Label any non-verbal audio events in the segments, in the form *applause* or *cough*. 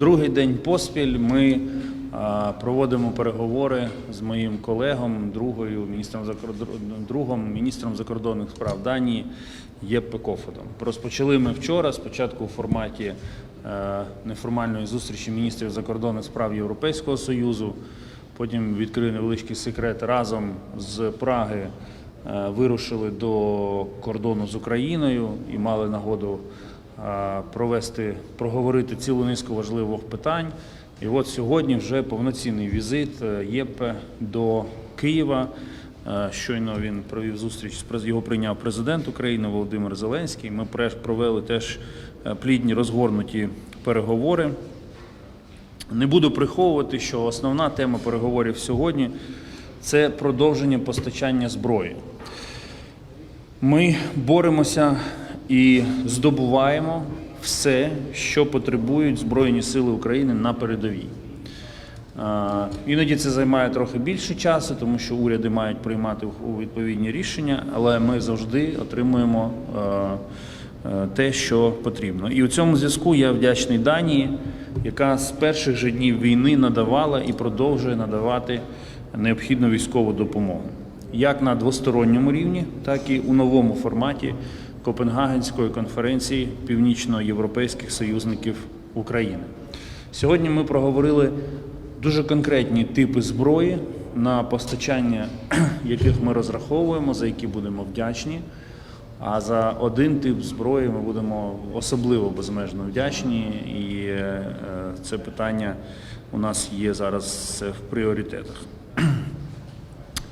Другий день поспіль ми проводимо переговори з моїм колегом, другою міністром другом міністром закордонних справ Данії Єппе Кофодом. Розпочали ми вчора, спочатку у форматі е, неформальної зустрічі міністрів закордонних справ Європейського Союзу. Потім відкрили невеличкий секрет разом з Праги. е, Вирушили до кордону з Україною і мали нагоду провести, проговорити цілу низку важливих питань. І от сьогодні вже повноцінний візит е, ЄПЕ до Києва. Е, Щойно він провів зустріч його прийняв президент України Володимир Зеленський. Ми провели теж е, плідні розгорнуті переговори. Не буду приховувати, що основна тема переговорів сьогодні це продовження постачання зброї. Ми боремося і здобуваємо все, що потребують Збройні Сили України на передовій. Іноді це займає трохи більше часу, тому що уряди мають приймати відповідні рішення, але ми завжди отримуємо е, е, те, що потрібно. І у цьому зв'язку я вдячний Данії, яка з перших же днів війни надавала і продовжує надавати необхідну військову допомогу як на двосторонньому рівні, так і у новому форматі Копенгагенської конференції північноєвропейських союзників України. Сьогодні ми проговорили дуже конкретні типи зброї, на постачання *clears throat* яких ми розраховуємо, за які будемо вдячні. А за один тип зброї ми будемо особливо безмежно вдячні, і е, це питання у нас є зараз в пріоритетах.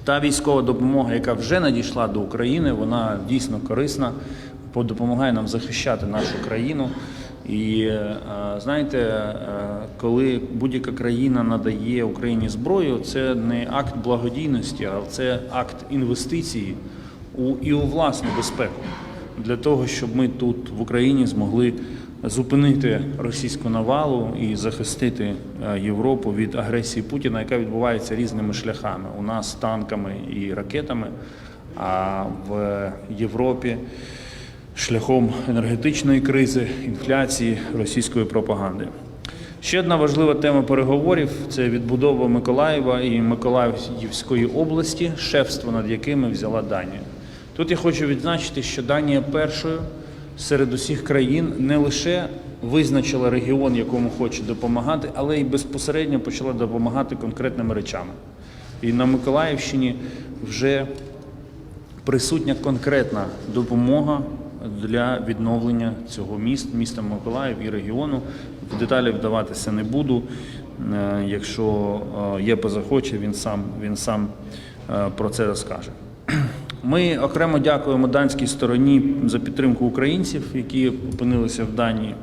Та військова допомога, яка вже надійшла до України, вона дійсно корисна, допомагає нам захищати нашу країну. І е, знаєте, е, коли будь-яка країна надає Україні зброю, це не акт благодійності, а це акт інвестиції у і у власну безпеку для того, щоб ми тут в Україні змогли зупинити російську навалу і захистити е, Європу від агресії Путіна, яка відбувається різними шляхами. У нас танками і ракетами, а в Європі шляхом енергетичної кризи, інфляції, російської пропаганди. Ще одна важлива тема переговорів це відбудова Миколаєва і Миколаївської області, шефство над якими взяла Данія. Тут я хочу відзначити, що Данія першою серед усіх країн не лише визначила регіон, якому хоче допомагати, але й безпосередньо почала допомагати конкретними речами. І на Миколаївщині вже присутня конкретна допомога для відновлення цього міст, міста Миколаїв і регіону. В деталі вдаватися не буду. Е, Якщо е, ЄПА захоче, він сам, він сам е, про це розкаже. Ми окремо дякуємо данській стороні за підтримку українців, які опинилися в Данії.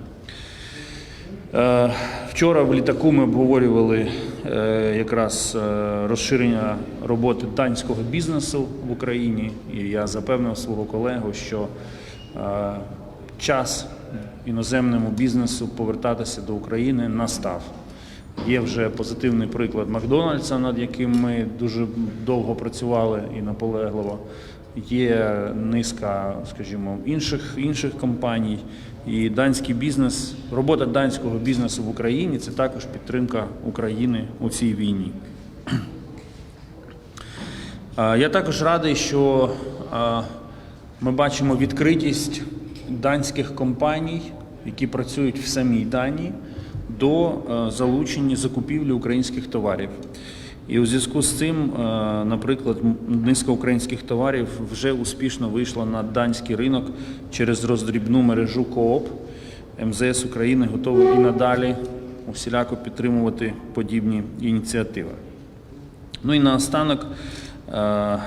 Е, Вчора в літаку ми обговорювали е, якраз е, розширення роботи данського бізнесу в Україні, і я запевнив свого колегу, що час іноземному бізнесу повертатися до України настав. Є вже позитивний приклад Макдональдса, над яким ми дуже довго працювали і наполегливо. Є низка, скажімо, інших інших компаній. І данський бізнес, робота данського бізнесу в Україні це також підтримка України у цій війні. Я також радий, що ми бачимо відкритість данських компаній, які працюють в самій Данії, до е, залучення закупівлі українських товарів. І у зв'язку з цим, е, наприклад, низка українських товарів вже успішно вийшла на данський ринок через роздрібну мережу КООП. МЗС України готовий і надалі усіляко підтримувати подібні ініціативи. Ну і наостанок е,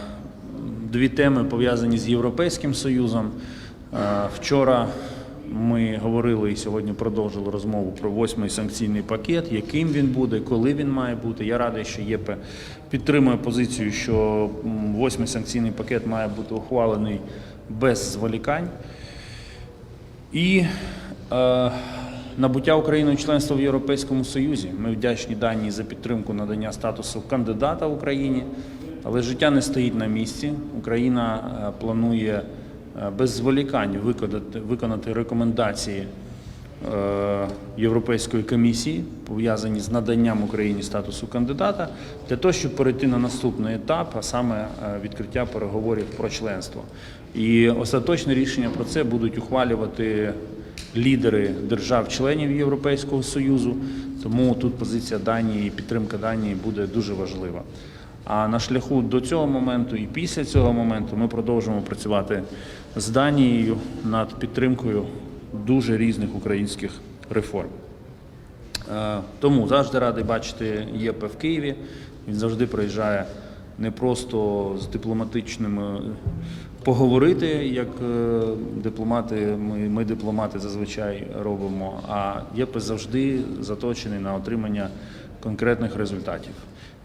дві теми пов'язані з Європейським Союзом. Е, Вчора ми говорили і сьогодні продовжили розмову про восьмий санкційний пакет, яким він буде, коли він має бути. Я радий, що ЄПЕ підтримує позицію, що восьмий санкційний пакет має бути ухвалений без зволікань. І е, набуття Україною членства в Європейському Союзі. Ми вдячні Данії за підтримку надання статусу кандидата в Україні, але життя не стоїть на місці. Україна е, планує без зволікань виконати, виконати рекомендації е, Європейської комісії, пов'язані з наданням Україні статусу кандидата, для того, щоб перейти на наступний етап, а саме е, відкриття переговорів про членство. І остаточне рішення про це будуть ухвалювати лідери держав-членів Європейського Союзу. Тому тут позиція Данії і підтримка Данії буде дуже важлива. А на шляху до цього моменту і після цього моменту ми продовжимо працювати з Данією над підтримкою дуже різних українських реформ. Е, Тому завжди радий бачити ЄП в Києві. Він завжди приїжджає не просто з дипломатичними поговорити, як е, дипломати, ми, ми дипломати зазвичай робимо, а ЄП завжди заточений на отримання конкретних результатів.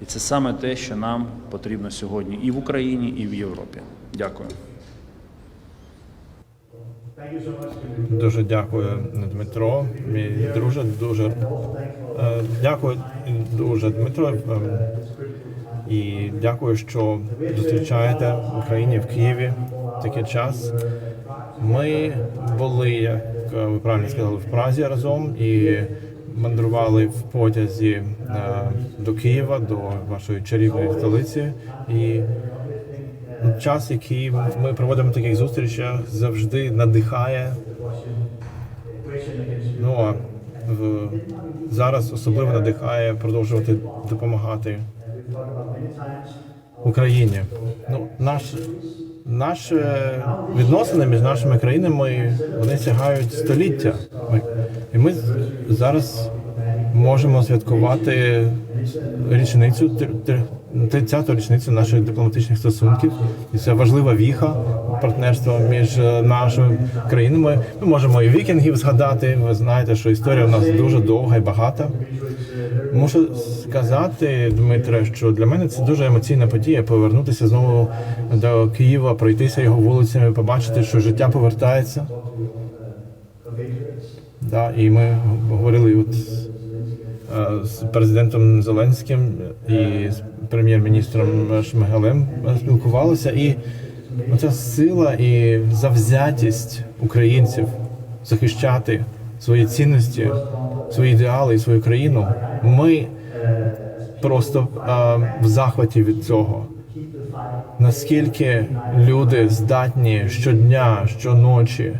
І це саме те, що нам потрібно сьогодні і в Україні, і в Європі. Дякую. Дуже дякую, Дмитро, мій друже. Дуже е, дякую дуже, Дмитро. ем, І дякую, що зустрічаєте в Україні в Києві такий час. Ми були, як ви правильно сказали, в Празі разом і мандрували в потязі е, до Києва, до вашої чарівної столиці. І час, який ми проводимо в таких зустрічах, завжди надихає. Ну а в, зараз особливо надихає продовжувати допомагати Україні. Ну, наш, наші відносини між нашими країнами вони сягають століття. Ми- І ми зараз можемо святкувати річницю тр- тр- 30-ту річницю наших дипломатичних стосунків. І це важлива віха партнерства між е, нашими країнами. Ми можемо і вікінгів згадати. Ви знаєте, що історія у нас дуже довга і багата. Мушу сказати, Дмитре, що для мене це дуже емоційна подія повернутися знову до Києва, пройтися його вулицями, побачити, що життя повертається. Да, і ми говорили от е, з президентом Зеленським і з прем'єр-міністром Шмигалем е, спілкувалися. І оця сила і завзятість українців захищати свої цінності, свої ідеали і свою країну. Ми просто е, в захваті від цього. Наскільки люди здатні щодня, щоночі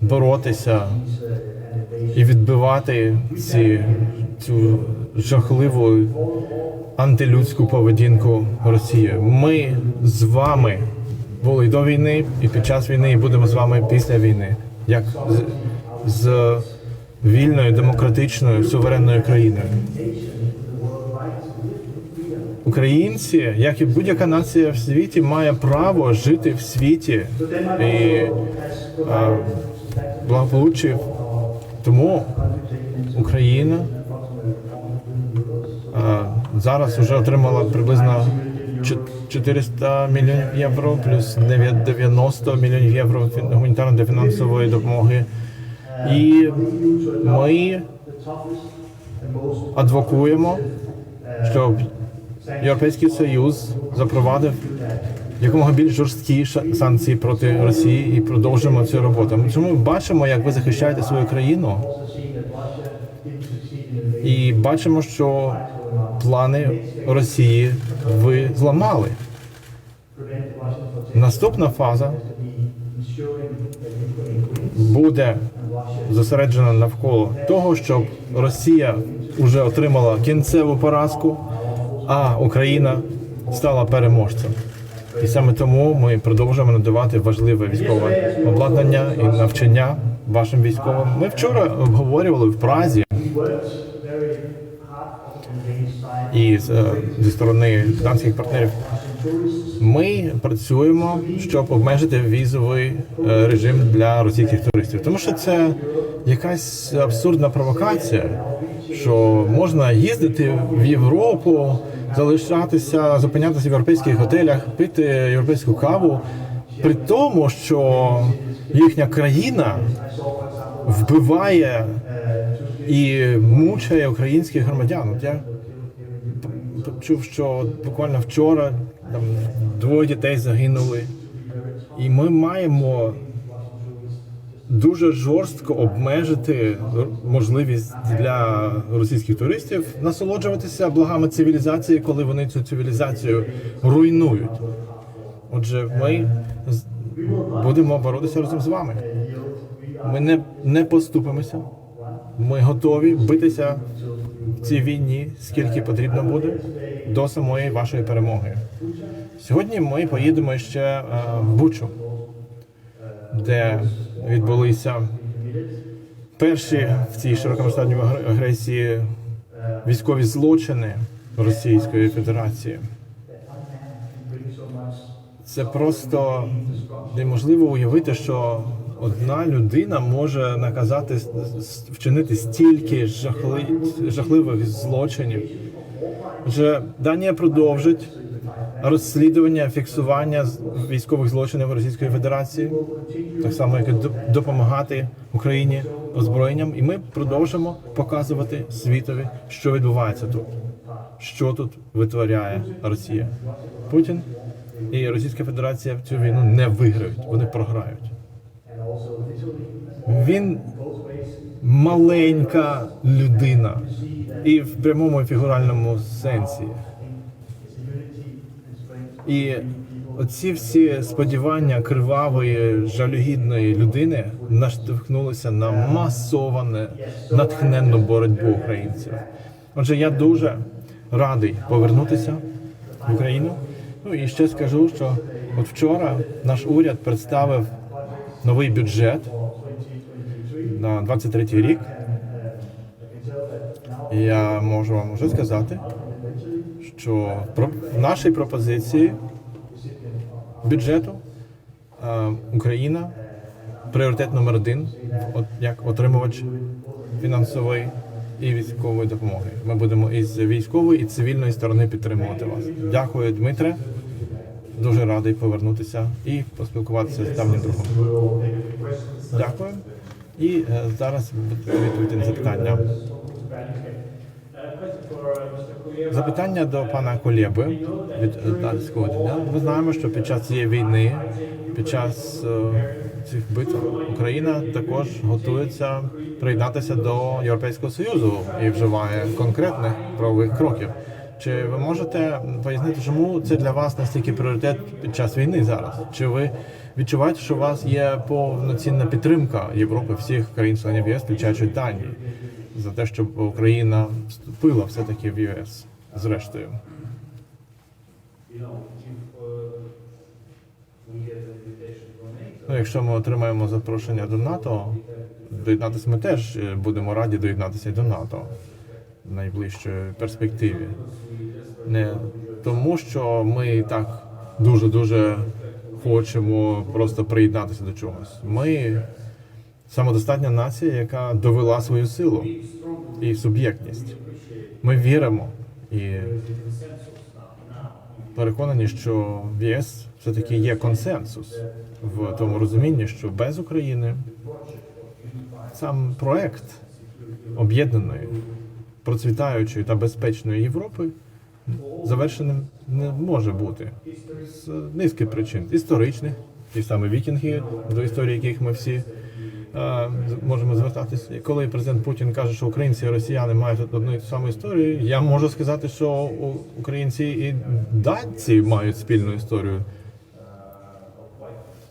боротися і відбивати ці, цю жахливу антилюдську поведінку Росії. Ми з вами були до війни і під час війни, і будемо з вами після війни, як з, з вільною, демократичною, суверенною країною. Українці, як і будь-яка нація в світі, має право жити в світі і а, благополуччі. Тому Україна а, зараз вже отримала приблизно 400 мільйонів євро, плюс 90 мільйонів євро гуманітарної та фінансової допомоги. І ми адвокуємо, щоб Європейський Союз запровадив якомога більш жорсткі санкції проти Росії і продовжимо цю роботу. Ми бачимо, як ви захищаєте свою країну, і бачимо, що плани Росії ви зламали. Наступна фаза буде зосереджена навколо того, щоб Росія вже отримала кінцеву поразку, а Україна стала переможцем. І саме тому ми продовжуємо надавати важливе військове обладнання і навчання вашим військовим. Ми вчора обговорювали в Празі і е, зі сторони данських партнерів. Ми працюємо, щоб обмежити візовий е, режим для російських туристів, тому що це якась абсурдна провокація, що можна їздити в Європу, залишатися, зупинятися в європейських готелях, пити європейську каву, при тому, що їхня країна вбиває і мучає українських громадян. От я чув, що буквально вчора там двоє дітей загинули. І ми маємо дуже жорстко обмежити можливість для російських туристів насолоджуватися благами цивілізації, коли вони цю цивілізацію руйнують. Отже, ми будемо боротися разом з вами. Ми не, не поступимося. Ми готові битися в цій війні, скільки потрібно буде, до самої вашої перемоги. Сьогодні ми поїдемо ще е, в Бучу, де відбулися перші в цій широкомасштабній агресії військові злочини Російської Федерації. Це просто неможливо уявити, що одна людина може наказати вчинити стільки жахли, жахливих злочинів. Отже, Данія продовжить розслідування, фіксування військових злочинів Російської Федерації, так само як і допомагати Україні озброєнням. І ми продовжимо показувати світові, що відбувається тут, що тут витворяє Росія. Путін і Російська Федерація в цю війну не виграють, вони програють. Він маленька людина, і в прямому і фігуральному сенсі. І оці всі сподівання кривавої, жалюгідної людини наштовхнулися на масоване, натхненну боротьбу українців. Отже, я дуже радий повернутися в Україну. Ну і ще скажу, що от вчора наш уряд представив новий бюджет на 23 рік. Я можу вам вже сказати, що в нашій пропозиції бюджету е, Україна пріоритет номер один як отримувач фінансової і військової допомоги. Ми будемо із військової і цивільної сторони підтримувати вас. Дякую, Дмитре. Дуже радий повернутися і поспілкуватися з давнім другом. Дякую. І е, зараз відповідати на запитання. Запитання до пана Колєби від датського дня. Ми знаємо, що під час цієї війни, під час е, цих битв Україна також готується приєднатися до Європейського Союзу і вживає конкретних правових кроків. Чи ви можете пояснити, чому це для вас настільки пріоритет під час війни зараз? Чи ви відчуваєте, що у вас є повноцінна підтримка Європи всіх країн-членів ЄС, включаючи Данії, за те, щоб Україна вступила все-таки в ЄС зрештою? Ну, якщо ми отримаємо запрошення до НАТО, доєднатися ми теж е, будемо раді доєднатися до НАТО в найближчій перспективі. Не тому, що ми так дуже дуже хочемо просто приєднатися до чогось. Ми самодостатня нація, яка довела свою силу і суб'єктність. Ми віримо і переконані, що в ЄС все-таки є консенсус в тому розумінні, що без України сам проект об'єднаної, процвітаючої та безпечної Європи завершеним не може бути з низки причин історичних, ті самі вікінги, до історії яких ми всі можемо звертатися. Коли президент Путін каже, що українці і росіяни мають одну і ту саму історію, я можу сказати, що українці і датці мають спільну історію.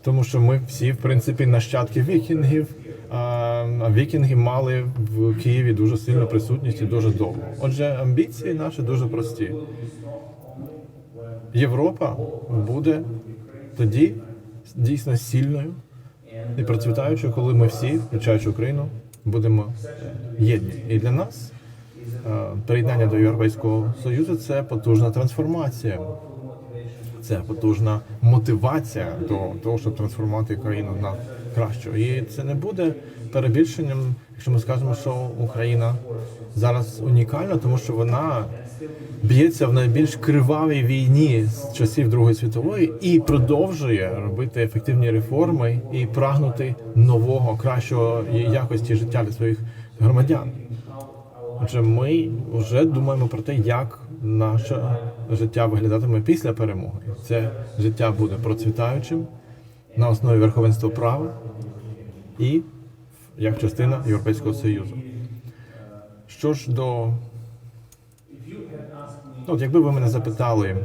Тому що ми всі, в принципі, нащадки вікінгів. А вікінги мали в Києві дуже сильну присутність і дуже довго. Отже, амбіції наші дуже прості. Європа буде тоді дійсно сильною і процвітаючою, коли ми всі, включаючи Україну, будемо єдні. І для нас е, приєднання до Європейського Союзу це потужна трансформація. Це потужна мотивація до того, щоб трансформувати країну на кращу. І це не буде перебільшенням, якщо ми скажемо, що Україна зараз унікальна, тому що вона б'ється в найбільш кривавій війні з часів Другої світової і продовжує робити ефективні реформи і прагнути нового, кращого якості життя для своїх громадян. Отже, ми вже думаємо про те, як наше життя виглядатиме після перемоги. Це життя буде процвітаючим на основі верховенства права, і як частина Європейського Союзу. Що ж до ну, от якби ви мене запитали,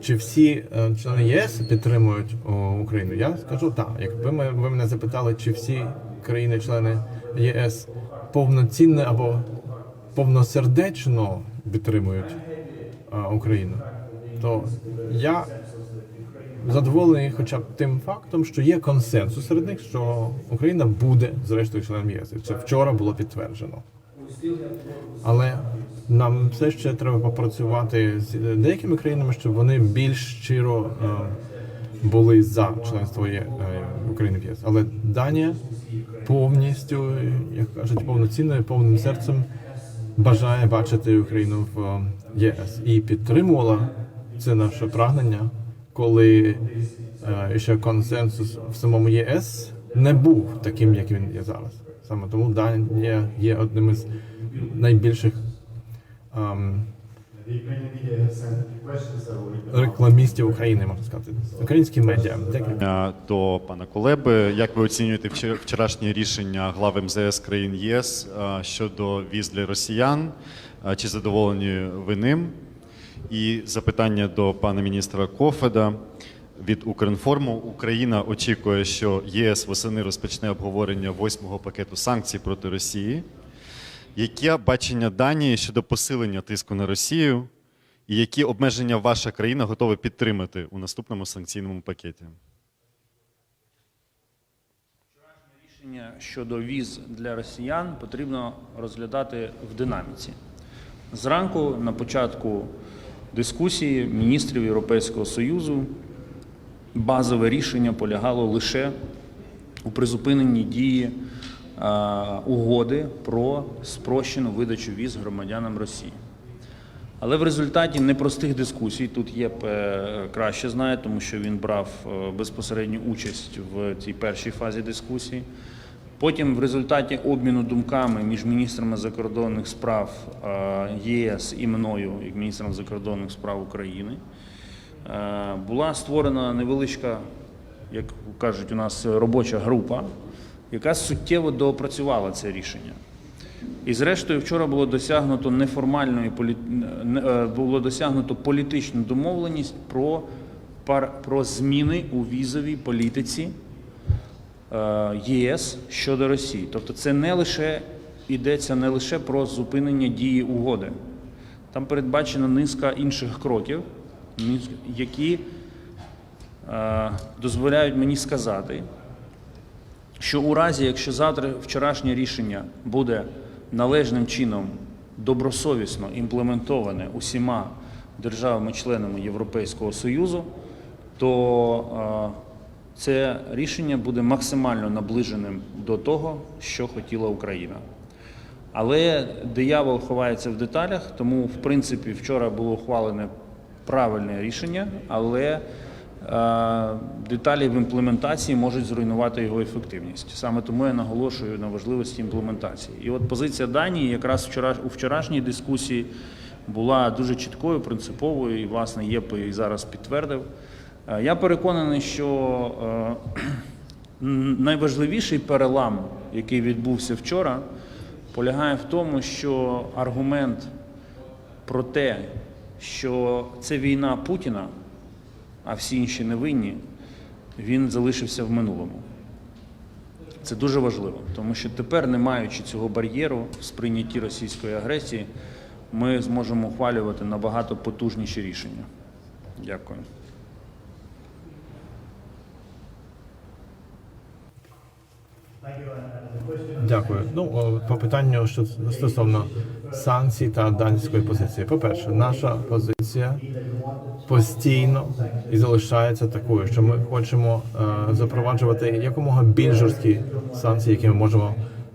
чи всі е, члени ЄС підтримують Україну, я скажу так. Якби ми, ви мене запитали, чи всі країни-члени ЄС повноцінно або повносердечно підтримують е, Україну, то я задоволений хоча б тим фактом, що є консенсус серед них, що Україна буде зрештою членом ЄС. Це вчора було підтверджено. Але нам все ще треба попрацювати з деякими країнами, щоб вони більш щиро е, були за членство е, України в ЄС. Але Данія повністю, як кажуть, повноцінною, повним серцем бажає бачити Україну в е, ЄС і підтримувала це наше прагнення, коли ще консенсус в самому ЄС не був таким, як він є зараз. Саме тому Данія є одним із найбільших рекламістів України, можна сказати. Українські медіа. Е, До пана Колеби, як ви оцінюєте вчора- вчорашнє рішення глав МЗС країн ЄС е, щодо віз для росіян? Е, Чи задоволені ви ним? І запитання до пана міністра Кофеда від Укрінформу. Україна очікує, що ЄС восени розпочне обговорення восьмого пакету санкцій проти Росії. Яке бачення Данії щодо посилення тиску на Росію? І які обмеження ваша країна готова підтримати у наступному санкційному пакеті? Рішення щодо віз для росіян потрібно розглядати в динаміці. Зранку, на початку дискусії міністрів Європейського Союзу, базове рішення полягало лише у призупиненні дії угоди про спрощену видачу віз громадянам Росії. Але в результаті непростих дискусій тут є е, краще знає, тому що він брав е, безпосередню участь в цій першій фазі дискусії. Потім, в результаті обміну думками між міністрами закордонних справ е, ЄС і мною, як міністром закордонних справ України, е, була створена невеличка, як кажуть у нас, робоча група, яка суттєво доопрацювала це рішення. І зрештою, вчора було досягнуто неформальної е, було досягнуто політичну домовленість про, про зміни у візовій політиці е, єС щодо Росії. Тобто, це не лише йдеться не лише про зупинення дії угоди. Там передбачена низка інших кроків, які е, дозволяють мені сказати, що у разі, якщо завтра вчорашнє рішення буде належним чином добросовісно імплементоване усіма державами-членами Європейського Союзу, то е, це рішення буде максимально наближеним до того, що хотіла Україна. Але диявол ховається в деталях, тому, в принципі, вчора було ухвалене правильне рішення, але деталі в імплементації можуть зруйнувати його ефективність. Саме тому я наголошую на важливості імплементації. І от позиція Данії якраз вчора у вчорашній дискусії була дуже чіткою, принциповою, і власне ЄП і зараз підтвердив. Е, Я переконаний, що е, *clears throat* Найважливіший перелам, який відбувся вчора, полягає в тому, що аргумент про те, що це війна Путіна, а всі інші невинні, він залишився в минулому. Це дуже важливо, тому що тепер, не маючи цього бар'єру в сприйнятті російської агресії, ми зможемо ухвалювати набагато потужніші рішення. Дякую. Дякую. Ну по питанню що стосовно санкцій та данської позиції. По-перше, наша позиція постійно і залишається такою, що ми хочемо е, запроваджувати якомога більш жорсткі санкції, які ми можемо,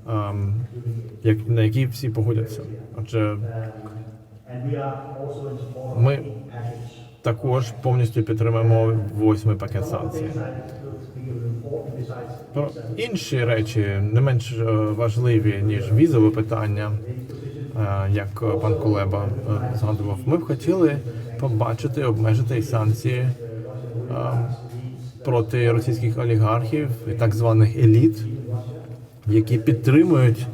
ем, як на які всі погодяться. Отже, ми також повністю підтримуємо восьмий пакет санкцій. Про інші речі не менш е, важливі ніж візове питання, е, як пан Кулеба е, згадував. Ми б хотіли побачити обмежити санкції е, проти російських олігархів і так званих еліт, які підтримують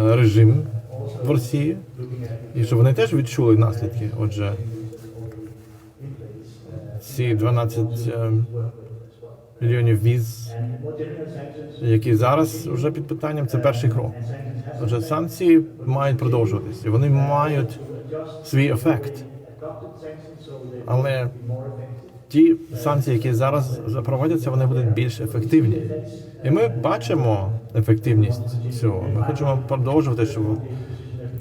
е, режим в Росії, і щоб вони теж відчули наслідки. Отже, ці 12 е, мільйонів віз, які зараз вже під питанням, це перший крок. Отже, санкції мають продовжуватися, і вони мають свій ефект. Але ті санкції, які зараз запровадяться, вони будуть більш ефективні. І ми бачимо ефективність цього. Ми хочемо продовжувати, щоб,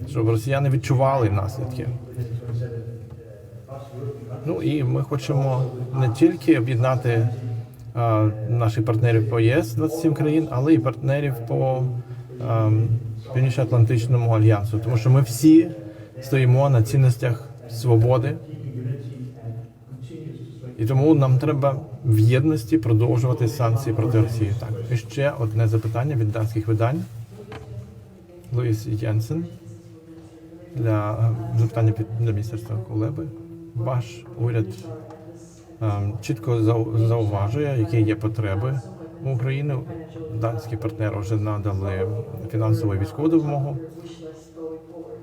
щоб росіяни відчували наслідки. Ну і ми хочемо не тільки об'єднати наших партнерів по ЄС 27 країн, але й партнерів по а, Північно-Атлантичному альянсу, тому що ми всі стоїмо на цінностях свободи. І тому нам треба в єдності продовжувати санкції проти Росії. Так, і ще одне запитання від данських видань. Луїс Єнсен для е, запитання під міністерства Кулеби. Ваш уряд ем, чітко зауважує, які є потреби у України. Данські партнери вже надали фінансову і військову допомогу.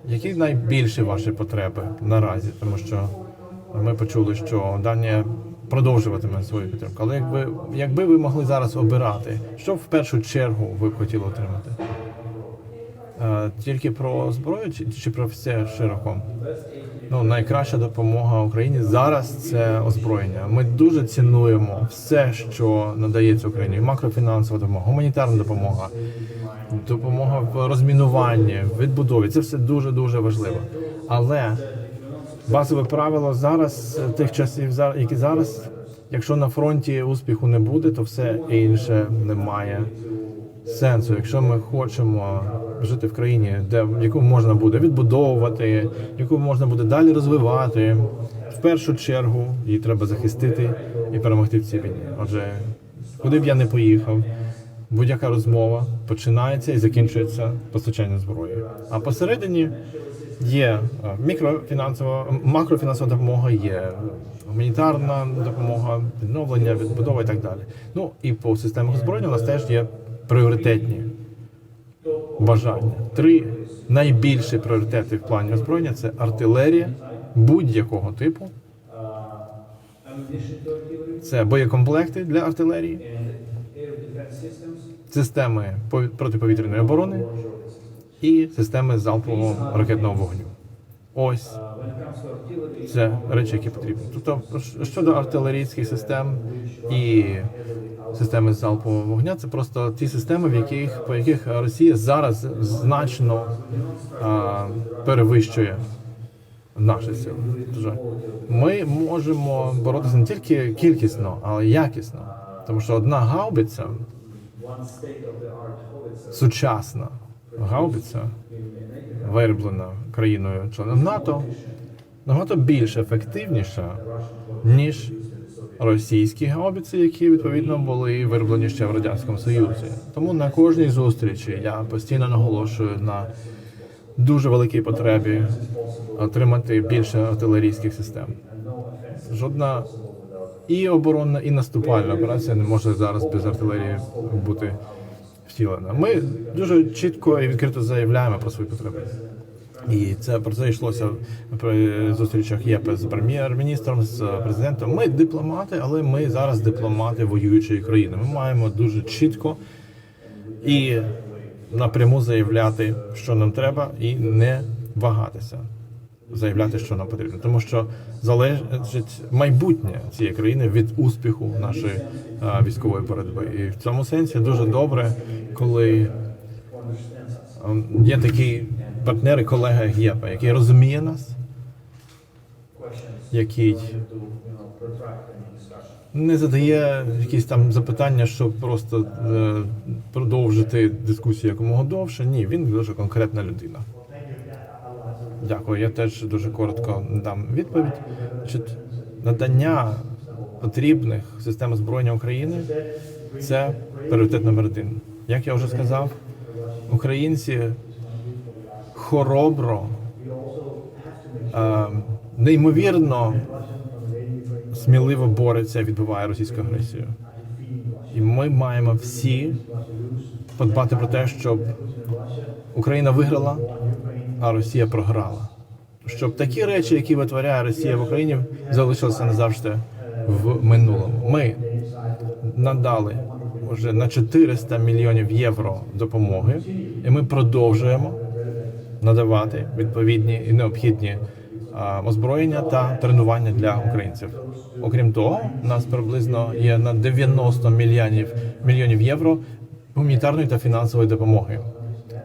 Які найбільші ваші потреби наразі? Тому що ми почули, що Данія продовжуватиме свою підтримку. Але якби якби ви могли зараз обирати, що в першу чергу ви б хотіли отримати? Е, Тільки про зброю чи, чи про все широко? Ну, найкраща допомога Україні зараз це озброєння. Ми дуже цінуємо все, що надається Україні: макрофінансова допомога, гуманітарна допомога, допомога в розмінуванні, відбудові. Це все дуже дуже важливо. Але базове правило зараз е, тих часів, які зараз, якщо на фронті успіху не буде, то все інше не має сенсу. Якщо ми хочемо жити в країні, де яку можна буде відбудовувати, яку можна буде далі розвивати, в першу чергу її треба захистити і перемогти в цій війні. Отже, куди б я не поїхав, будь-яка розмова починається і закінчується постачанням зброї. А посередині є е, мікрофінансова, макрофінансова допомога, є гуманітарна допомога, відновлення, відбудова і так далі. Ну і по системах озброєння у нас теж є пріоритетні бажання. Три найбільші пріоритети в плані озброєння це артилерія будь-якого типу. Це боєкомплекти для артилерії, системи протиповітряної оборони і системи залпового ракетного вогню. Ось це речі, які потрібні. Тобто, щодо артилерійських систем і системи залпового вогня, це просто ті системи, в яких по яких Росія зараз значно а, перевищує наші сили. Тож ми можемо боротися не тільки кількісно, але й якісно. Тому що одна гаубиця сучасна гаубиця, вироблена країною членом НАТО, набагато більш ефективніша, ніж російські гаубиці, які відповідно були вироблені ще в радянському Союзі. Тому на кожній зустрічі я постійно наголошую на дуже великій потребі отримати більше артилерійських систем. Жодна і оборонна, і наступальна операція не може зараз без артилерії бути втілена. Ми дуже чітко і відкрито заявляємо про свої потреби. І це про це йшлося при зустрічах ЄП з прем'єр-міністром, з президентом. Ми дипломати, але ми зараз дипломати воюючої країни. Ми маємо дуже чітко і напряму заявляти, що нам треба, і не вагатися. Заявляти, що нам потрібно, тому що залежить майбутнє цієї країни від успіху нашої військової боротьби. І в цьому сенсі дуже добре, коли ем, є партнери, колега як ЄПА, який розуміє нас, який не задає якісь там запитання, щоб просто е, продовжити дискусію якомога довше. Ні, він дуже конкретна людина. Дякую. Я теж дуже коротко дам відповідь. Надання потрібних систем озброєння України це пріоритет номер один. Як я вже сказав, українці хоробро, е, неймовірно сміливо бореться і відбиває російську агресію. І ми маємо всі подбати про те, щоб Україна виграла, а Росія програла. Щоб такі речі, які витворяє Росія в Україні, залишилися назавжди в минулому. Ми надали вже на 400 мільйонів євро допомоги, і ми продовжуємо надавати відповідні і необхідні озброєння та тренування для українців. Окрім того, у нас приблизно є на 90 мільйонів мільйонів євро гуманітарної та фінансової допомоги.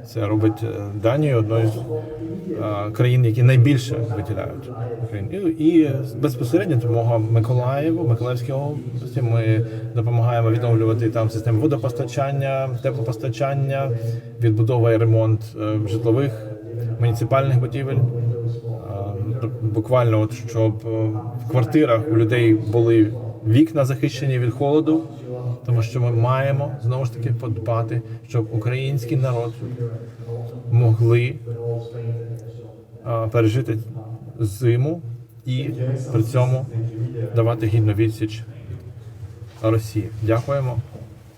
Це робить е, Данію одною з е, країн, які найбільше виділяють Україні. І, і безпосередньо допомога Миколаєву, Миколаївській області. Ми допомагаємо відновлювати там систему водопостачання, теплопостачання, відбудова і ремонт е, житлових муніципальних будівель. Е, Буквально, от щоб е, в квартирах у людей були вікна захищені від холоду, тому що ми маємо знову ж таки подбати, щоб український народ могли е, пережити зиму і при цьому давати гідну відсіч Росії. Дякуємо.